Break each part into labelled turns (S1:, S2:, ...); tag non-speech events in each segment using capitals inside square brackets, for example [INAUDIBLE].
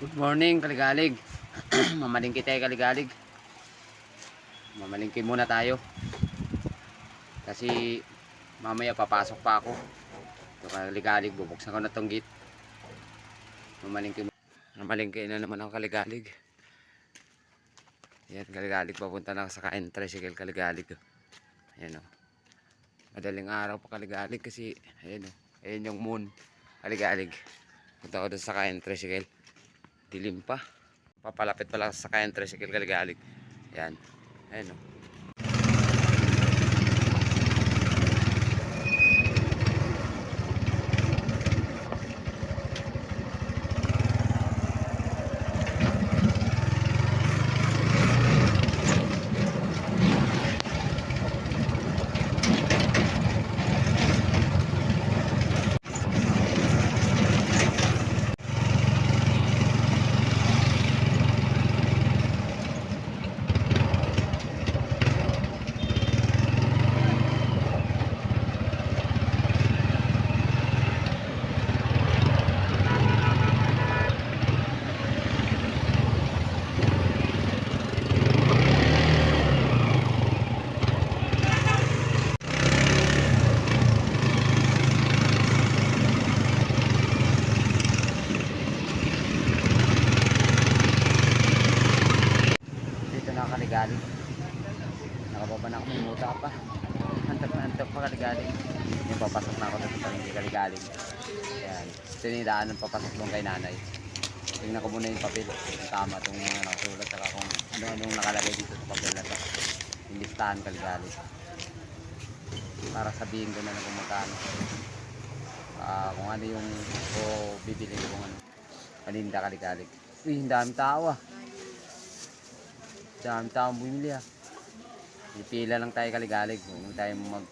S1: Good morning, kaligalig. [CLEARS THROAT] Mamalingki tayo, kaligalig. Mamalingki muna tayo. Kasi mamaya papasok pa ako. Ito kaligalig, bubuksan ko na tong gate. Mamalingki mo. Mamalingki na naman ako kaligalig. Yan, kaligalig. Papunta na ako sa kain tricycle kaligalig. Ayan o. Madaling araw pa kaligalig kasi, ayan o. Ayan yung moon. Kaligalig. Punta ako doon sa kain tricycle dilim pa. Papalapit pa lang sa kayan tricycle kaligalig yan. Ayun o na kaligalig nakababa na ako may muta pa. Hantap na hantap pa kaligalig yung papasok na ako dito sa palengke kaligalig yan ito ng papasok doon kay nanay. Tingnan ko muna yung papel. Tama itong mga nakasulat saka kung ano anong nakalagay dito sa papel na to. Yung listahan kaligalig para sabihin ko na lang kung magkano. Ah, kung ano yung ko bibili ko kung ano. Paninda kaligalig uy ang dami tao ah dami taong bumili ah. Ipila lang tayo kaligalig. Huwag tayo mag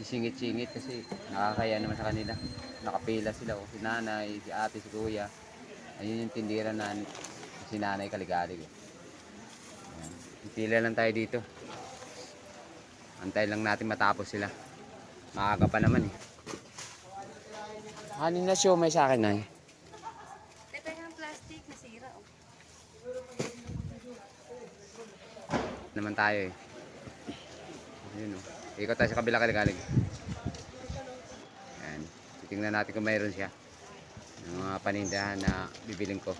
S1: sisingit-singit kasi nakakaya naman sa kanila. Nakapila sila. O, si nanay, si ate, si kuya. Ayun yung tindira na si nanay kaligalig. eh. Ipila lang tayo dito. Antay lang natin matapos sila. Maaga pa naman eh. Hanin na siyo may sa akin na eh.
S2: Ito yung plastic, nasira. Oh.
S1: Naman tayo eh. Ayun oh. Ikot tayo sa kabila kaligalig. Ayan. Titingnan natin kung mayroon siya. Yung mga panindahan na bibiling ko.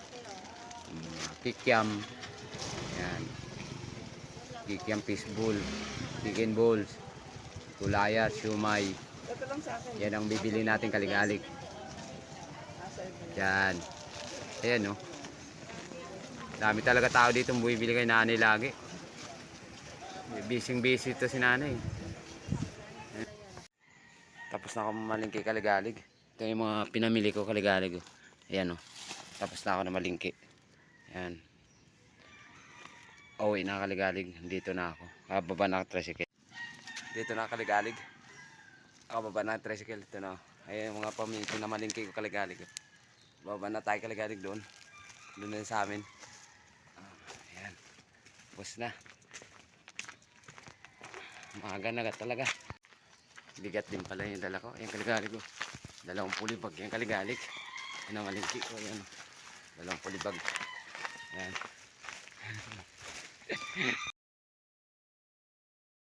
S1: Mga kikiam. Ayan. Kikiam fishbowl. Chicken balls. Kulaya,
S2: akin.
S1: Yan ang bibili natin kaligalig. Yan. Ayan oh. Dami talaga tao dito bumibili kay nanay lagi. Bising busy to si nanay. Tapos na ako malingki kaligalig. Ito yung mga pinamili ko kaligalig. oh. Ayan oh. Tapos na ako na malingki. Ayan. Uwi na kaligalig. Dito na ako. Kababa na ako tricycle. Dito na kaligalig. Ako baba na tricycle. Ito na. Ayan yung mga pamilya na malingki ko kaligalig. Baba na tayo kaligalig doon. Doon na sa amin. Ah, ayan. Bus na. Maaga na talaga. Bigat din pala yung dala ko. Ayan kaligalig ko. Dalawang pulibag. Ayan kaligalig. Ayan ang malingki ko. Ayan. Dalawang pulibag. Ayan. [LAUGHS]